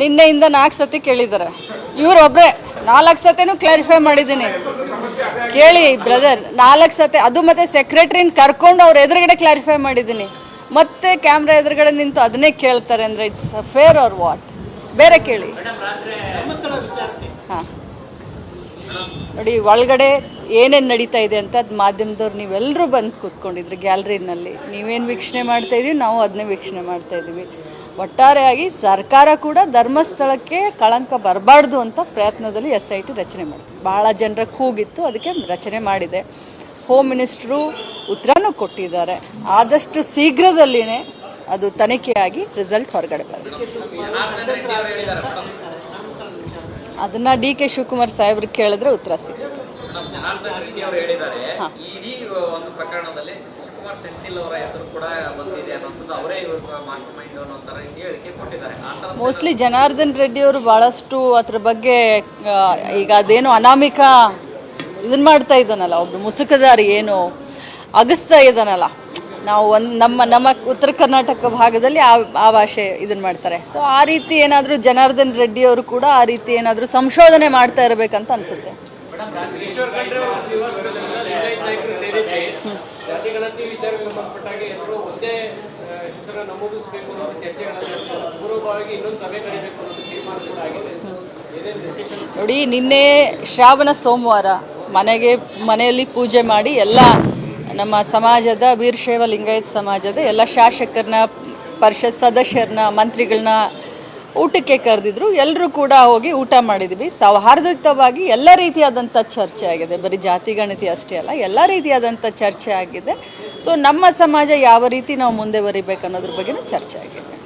ನಿನ್ನೆಯಿಂದ ನಾಲ್ಕು ಸತಿ ಕೇಳಿದ್ದಾರೆ. ಇವ್ರು ಒಬ್ಬರೇ ನಾಲ್ಕು ಸತಿನೂ ಕ್ಲಾರಿಫೈ ಮಾಡಿದ್ದೀನಿ. ಕೇಳಿ ಬ್ರದರ್ ನಾಲ್ಕು ಸತಿ, ಅದು ಮತ್ತೆ ಸೆಕ್ರೆಟ್ರಿನ ಕರ್ಕೊಂಡು ಅವ್ರ ಎದುರುಗಡೆ ಕ್ಲಾರಿಫೈ ಮಾಡಿದ್ದೀನಿ. ಮತ್ತೆ ಕ್ಯಾಮ್ರಾ ಎದುರುಗಡೆ ನಿಂತು ಅದನ್ನೇ ಕೇಳ್ತಾರೆ ಅಂದರೆ ಇಟ್ಸ್ ಫೇರ್ ಆರ್ ವಾಟ್ ಬೇರೆ ಕೇಳಿ. ಹಾಂ. ನೋಡಿ, ಒಳಗಡೆ ಏನೇನು ನಡೀತಾ ಇದೆ ಅಂತ ಅದು ಮಾಧ್ಯಮದವ್ರು ನೀವೆಲ್ಲರೂ ಬಂದು ಕೂತ್ಕೊಂಡಿದ್ರಿ ಗ್ಯಾಲರಿನಲ್ಲಿ ನೀವೇನು ವೀಕ್ಷಣೆ ಮಾಡ್ತಾ ಇದೀವಿ, ನಾವು ಅದನ್ನೇ ವೀಕ್ಷಣೆ ಮಾಡ್ತಾ ಇದ್ದೀವಿ ಒಟ್ಟಾರೆಯಾಗಿ ಸರ್ಕಾರ ಕೂಡ ಧರ್ಮಸ್ಥಳಕ್ಕೆ ಕಳಂಕ ಬರಬಾರ್ದು ಅಂತ ಪ್ರಯತ್ನದಲ್ಲಿ ಎಸ್ ಐ ಟಿ ರಚನೆ ಮಾಡಿದೆ. ಭಾಳ ಜನರ ಕೂಗಿತ್ತು, ಅದಕ್ಕೆ ರಚನೆ ಮಾಡಿದೆ. ಹೋಮ್ ಮಿನಿಸ್ಟ್ರು ಉತ್ತರನೂ ಕೊಟ್ಟಿದ್ದಾರೆ. ಆದಷ್ಟು ಶೀಘ್ರದಲ್ಲಿನೇ ಅದು ತನಿಖೆಯಾಗಿ ರಿಸಲ್ಟ್ ಹೊರಗಡೆ ಬರುತ್ತೆ. ಅದನ್ನ ಡಿ ಕೆ ಶಿವಕುಮಾರ್ ಸಾಹೇಬ್ರಿಗೆ ಕೇಳಿದ್ರೆ ಉತ್ತರ ಸಿಗುತ್ತೆ. ಹೇಳಿದ್ದಾರೆ. ಇಡೀ ಒಂದು ಪ್ರಕರಣದಲ್ಲಿ ಶಿವಕುಮಾರ್ ಸೆಂಥಿಲ್ ಅವರ ಹೆಸರು ಕೂಡ ಬಂದಿದೆ ಅವರೇ ಇವರು ಮಾಸ್ಟರ್ ಮೈಂಡ್ ಅನ್ನೋ ಹೇಳಿಕೆ ಕೊಟ್ಟಿದ್ದಾರೆ. ಮೋಸ್ಟ್ಲಿ ಜನಾರ್ದನ್ ರೆಡ್ಡಿ ಅವರು ಬಹಳಷ್ಟು ಅದ್ರ ಬಗ್ಗೆ ಈಗ ಅದೇನು ಅನಾಮಿಕ ಇದನ್ನ ಮಾಡ್ತಾ ಇದ್ದಾನಲ್ಲ ಒಬ್ಬ ಮುಸುಕದಾರಿ ಏನು ಅಗಸ್ತಾ ಇದ್ದಾನಲ್ಲ. ನಾವು ಒಂದು ನಮ್ಮ ನಮ್ಮ ಉತ್ತರ ಕರ್ನಾಟಕ ಭಾಗದಲ್ಲಿ ಆ ಆ ಭಾಷೆ ಇದನ್ನ ಮಾಡ್ತಾರೆ. ಸೊ ಆ ರೀತಿ ಏನಾದರೂ ಜನಾರ್ದನ್ ರೆಡ್ಡಿ ಅವರು ಕೂಡ ಆ ರೀತಿ ಏನಾದರೂ ಸಂಶೋಧನೆ ಮಾಡ್ತಾ ಇರಬೇಕಂತ ಅನಿಸುತ್ತೆ. ನೋಡಿ, ನಿನ್ನೆ ಶ್ರಾವಣ ಸೋಮವಾರ ಮನೆಗೆ, ಮನೆಯಲ್ಲಿ ಪೂಜೆ ಮಾಡಿ ಎಲ್ಲ ನಮ್ಮ ಸಮಾಜದ ವೀರಶೈವ ಲಿಂಗಾಯತ್ ಸಮಾಜದ ಎಲ್ಲ ಶಾಸಕರನ್ನ, ಪರಿಷತ್ ಸದಸ್ಯರನ್ನ, ಮಂತ್ರಿಗಳನ್ನ ಊಟಕ್ಕೆ ಕರೆದಿದ್ರು. ಎಲ್ಲರೂ ಕೂಡ ಹೋಗಿ ಊಟ ಮಾಡಿದ್ವಿ. ಸೌಹಾರ್ದಯುತವಾಗಿ ಎಲ್ಲ ರೀತಿಯಾದಂಥ ಚರ್ಚೆ ಆಗಿದೆ. ಬರೀ ಜಾತಿ, ಗಣತಿ ಅಷ್ಟೇ ಅಲ್ಲ, ಎಲ್ಲ ರೀತಿಯಾದಂಥ ಚರ್ಚೆ ಆಗಿದೆ. ಸೊ ನಮ್ಮ ಸಮಾಜ ಯಾವ ರೀತಿ ನಾವು ಮುಂದೆ ಬರಿಬೇಕು ಅನ್ನೋದ್ರ ಚರ್ಚೆ ಆಗಿದೆ.